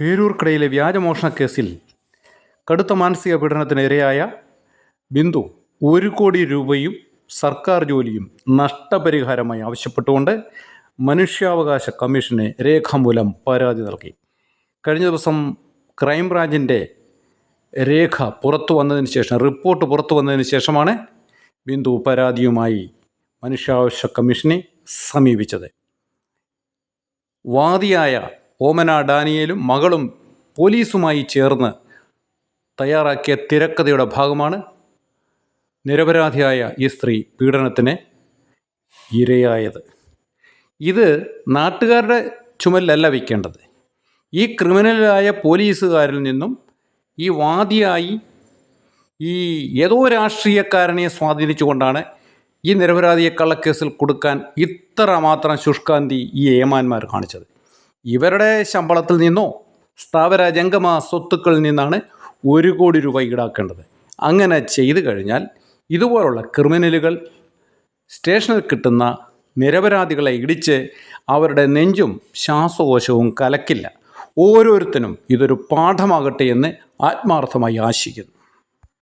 പേരൂർക്കടയിലെ വ്യാജമോഷണ കേസിൽ കടുത്ത മാനസിക പീഡനത്തിന് ഇരയായ ബിന്ദു ഒരു കോടി രൂപയും സർക്കാർ ജോലിയും നഷ്ടപരിഹാരമായി ആവശ്യപ്പെട്ടുകൊണ്ട് മനുഷ്യാവകാശ കമ്മീഷന് രേഖാമൂലം പരാതി നൽകി. കഴിഞ്ഞ ദിവസം ക്രൈംബ്രാഞ്ചിന്റെ രേഖ പുറത്തു വന്നതിന് ശേഷം റിപ്പോർട്ട് പുറത്തു വന്നതിന് ശേഷമാണ് ബിന്ദു പരാതിയുമായി മനുഷ്യാവകാശ കമ്മീഷനെ സമീപിച്ചത്. വാദിയായ ഓമന ഡാനിയേലും മകളും പോലീസുമായി ചേർന്ന് തയ്യാറാക്കിയ തിരക്കഥയുടെ ഭാഗമാണ് നിരപരാധിയായ ഈ സ്ത്രീ പീഡനത്തിന് ഇരയായത്. ഇത് നാട്ടുകാരുടെ ചുമലിലല്ല വയ്ക്കേണ്ടത്. ഈ ക്രിമിനലായ പോലീസുകാരിൽ നിന്നും ഈ വാദിയായി ഈ ഏതോ രാഷ്ട്രീയക്കാരനെ സ്വാധീനിച്ചുകൊണ്ടാണ് ഈ നിരപരാധിയെ കള്ളക്കേസിൽ കൊടുക്കാൻ ഇത്ര മാത്രം ശുഷ്കാന്തി ഈ ഏമാന്മാർ കാണിച്ചത്. ഇവരുടെ ശമ്പളത്തിൽ നിന്നോ സ്ഥാപന ജംഗമ സ്വത്തുക്കളിൽ നിന്നാണ് ഒരു കോടി രൂപ ഈടാക്കേണ്ടത്. അങ്ങനെ ചെയ്തു കഴിഞ്ഞാൽ ഇതുപോലുള്ള ക്രിമിനലുകൾ സ്റ്റേഷനിൽ കിട്ടുന്ന നിരപരാധികളെ ഇടിച്ച് അവരുടെ നെഞ്ചും ശ്വാസകോശവും കലക്കില്ല. ഓരോരുത്തരും ഇതൊരു പാഠമാകട്ടെ എന്ന് ആത്മാർത്ഥമായി ആശിക്കുന്നു.